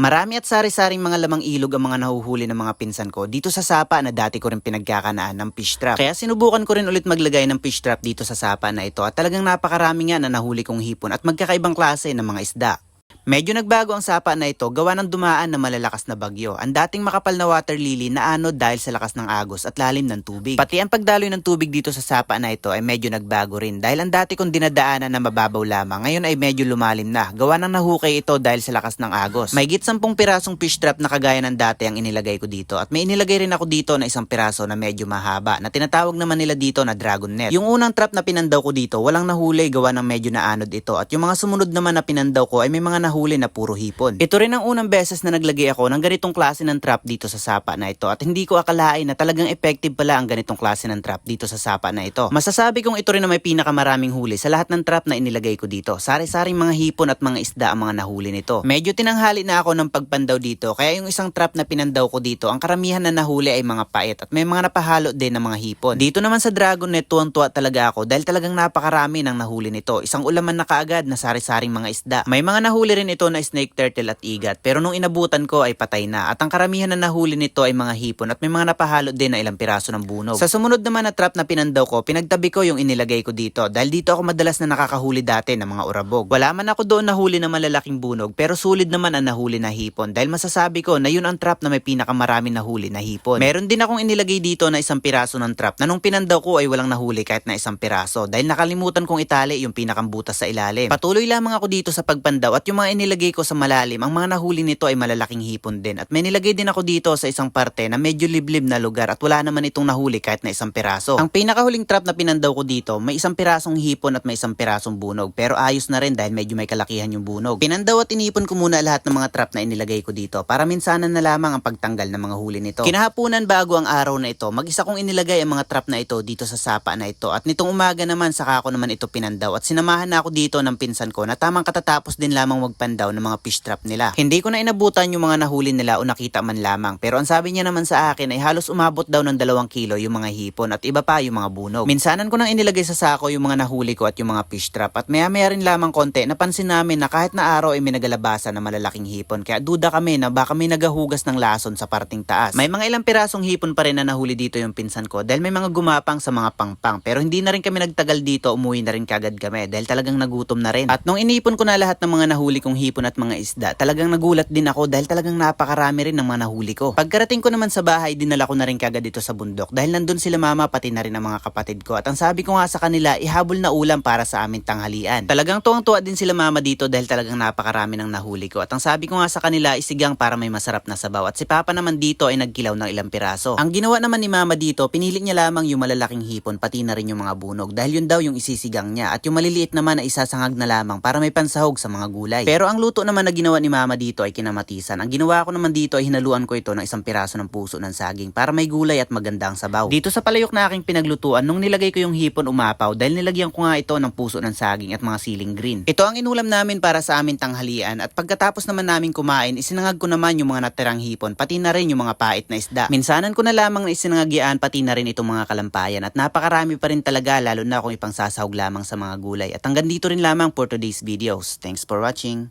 Marami at sari-saring mga lamang ilog ang mga nahuhuli ng mga pinsan ko dito sa sapa na dati ko rin pinagkakanaan ng fish trap. Kaya sinubukan ko rin ulit maglagay ng fish trap dito sa sapa na ito at talagang napakarami nga na nahuli kong hipon at magkakaibang klase ng mga isda. Medyo nagbago ang sapa na ito gawa ng dumaan na malalakas na bagyo. Ang dating makapal na water lily na anod dahil sa lakas ng agos at lalim ng tubig. Pati ang pagdaloy ng tubig dito sa sapa na ito ay medyo nagbago rin dahil ang dati kong dinadaanan na mababaw lamang ngayon ay medyo lumalim na. Gawa ng nahukay ito dahil sa lakas ng agos. May git 10 pirasong fish trap na kagaya ng dati ang inilagay ko dito at may inilagay rin ako dito na isang piraso na medyo mahaba na tinatawag naman nila dito na dragon net. Yung unang trap na pinandaw ko dito walang nahuli gawa ng medyo naanod ito at yung mga sumunod naman na pinandaw ko ay may mga nahuli na puro hipon. Ito rin ang unang beses na naglagay ako ng ganitong klase ng trap dito sa sapa na ito at hindi ko akalain na talagang effective pala ang ganitong klase ng trap dito sa sapa na ito. Masasabi kong ito rin na may pinakamaraming huli sa lahat ng trap na inilagay ko dito. Sari-saring mga hipon at mga isda ang mga nahuli nito. Medyo tinanghali na ako ng pagpandaw dito kaya yung isang trap na pinandaw ko dito ang karamihan na nahuli ay mga pait at may mga napahalo din ng mga hipon. Dito naman sa Dragon Net tuwang-tuwa talaga ako dahil talagang napakarami ng nahuli nito. Isang ulaman na kaagad na sari-saring mga isda. May mga nahuli rin ito na snake turtle at igat pero nung inabutan ko ay patay na at ang karamihan na nahuli nito ay mga hipon at may mga napahalo din na ilang piraso ng bunog. Sa sumunod naman na trap na pinandaw ko, pinagtabi ko yung inilagay ko dito dahil dito ako madalas na nakakahuli dati ng mga urabog. Wala man ako doon nahuli na malalaking bunog pero sulid naman ang nahuli na hipon dahil masasabi ko na yun ang trap na may pinakamaraming nahuli na hipon. Meron din akong inilagay dito na isang piraso ng trap na nung pinandaw ko ay walang nahuli kahit na isang piraso dahil nakalimutan kong itali yung pinakambutas sa ilalim. Patuloy lamang ako dito sa pagpandaw at yung mga inilagay ko sa malalim, ang mga nahuli nito ay malalaking hipon din at may nilagay din ako dito sa isang parte na medyo liblib na lugar at wala naman itong nahuli kahit na isang piraso. Ang pinakahuling trap na pinandaw ko dito, may isang pirasong hipon at may isang pirasong bunog pero ayos na rin dahil medyo may kalakihan yung bunog. Pinandaw at inipon ko muna lahat ng mga trap na inilagay ko dito para minsanan na lamang ang pagtanggal ng mga huli nito. Kinahapunan bago ang araw na ito, mag-isa kong inilagay ang mga trap na ito dito sa sapa na ito at nitong umaga naman saka ako naman ito pinandaw at sinamahan na ako dito ng pinsan ko na tamang katatapos din lamang magpandaw ng mga fish trap nila. Hindi ko na inabutan yung mga nahuli nila o nakita man lamang pero ang sabi niya naman sa akin ay halos umabot daw ng dalawang kilo yung mga hipon at iba pa yung mga bunog. Minsanan ko nang inilagay sa sako yung mga nahuli ko at yung mga fish trap at maya maya rin lamang konti napansin namin na kahit na araw ay may nagalabasan na malalaking hipon kaya duda kami na baka may nagahugas ng lason sa parting taas. May mga ilang pirasong hipon pa rin na nahuli dito yung pinsan ko dahil may mga gumapang sa mga pangpang pero hindi na rin kami nagtagal dito umuwi na rin kagad kami dahil talagang nagutom na rin. At nung inipon ko na lahat ng mga nahuli kong hipon at mga isda talagang nagulat din ako dahil talagang napakarami rin ng mga nahuli ko. Pagkarating ko naman sa bahay dinala ko na rin kagad dito sa bundok dahil nandun sila mama pati na rin ang mga kapatid ko at ang sabi ko nga sa kanila ihabol na ulam para sa aming tanghalian. Talagang tuwang-tuwa din sila mama dito dahil talagang napakarami ng nahuli ko at ang sabi ko nga sa kanila isigang para may masarap na sabaw at si papa naman dito ay nagkilaw ng ilang piraso. Ang ginawa naman ni mama dito pinili niya lamang yung malalaking hipon pati na rin yung mga bunog dahil yun daw yung isisigang niya at yung maliliit naman na isasangag na lamang para may pansahog sa mga gulay. Pero ang luto naman na ginawa ni mama dito ay kinamatisan. Ang ginawa ko naman dito ay hinaluan ko ito ng isang piraso ng puso ng saging para may gulay at maganda ang sabaw. Dito sa palayok na aking pinaglutuan nung nilagay ko yung hipon umapaw dahil nilagyan ko nga ito ng puso ng saging at mga siling green. Ito ang inulam namin para sa amin tanghalian at pagkatapos naman namin kumain isinangag ko naman yung mga natirang hipon pati na rin yung mga pait na isda. Minsanan ko na lamang na isinangagyaan pati na rin itong mga kalampayan at napakarami pa rin talaga lalo na kung ipangsasahog lamang sa mga gulay. At hanggang dito rin lamang for today's videos. Thanks for watching.